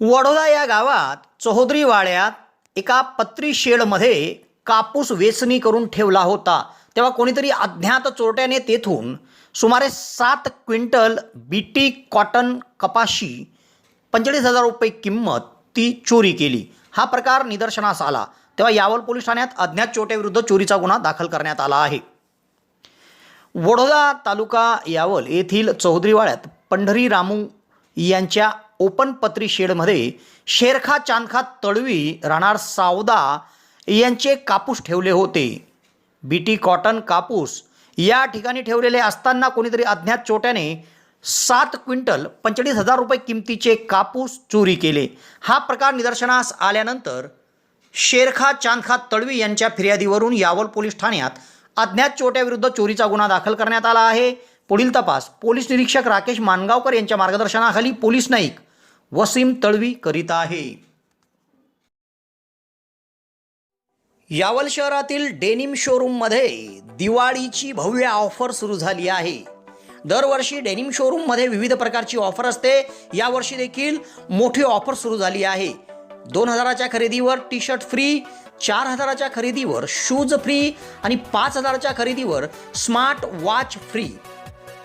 वडोदा या गावात चौधरी वाड्यात एका पत्री शेडमध्ये कापूस वेचणी करून ठेवला होता. तेव्हा कोणीतरी अज्ञात चोरट्याने तेथून सुमारे सात क्विंटल बीटी कॉटन कपाशी पंचेचाळीस हजार रुपये किंमत ती चोरी केली. हा प्रकार निदर्शनास आला. तेव्हा यावल पोलीस ठाण्यात अज्ञात चोरट्याविरुद्ध चोरीचा गुन्हा दाखल करण्यात आला आहे. वडोदा तालुका यावल येथील चौधरीवाड्यात पंढरी रामू यांच्या ओपन पत्री शेडमध्ये शेरखा चांदखा तळवी राहणार सावदा यांचे कापूस ठेवले होते. बीटी कॉटन कापूस या ठिकाणी ठेवलेले असताना कोणीतरी अज्ञात चोट्याने सात क्विंटल पंचेचाळीस हजार रुपये किमतीचे कापूस चोरी केले. हा प्रकार निदर्शनास आल्यानंतर शेरखा चांदखा तळवी यांच्या फिर्यादीवरून यावल पोलीस ठाण्यात अज्ञात चोट्याविरुद्ध चोरीचा गुन्हा दाखल करण्यात आला आहे. पुढील तपास. पोलीस निरीक्षक राकेश मानगावकर यांच्या मार्गदर्शनाखाली पोलीस नाईक वसीम तळवी करीत आहे. यावल शहरातील डेनिम शोरूममध्ये दिवाळीची भव्य ऑफर सुरू झाली आहे. दरवर्षी डेनिम शोरूममध्ये विविध प्रकारची ऑफर असते. यावर्षी देखील मोठी ऑफर सुरू झाली आहे. दोन हजाराच्या खरेदीवर टी शर्ट फ्री चार हजाराच्या खरेदीवर शूज फ्री आणि पाच हजाराच्या खरेदीवर स्मार्ट वॉच फ्री.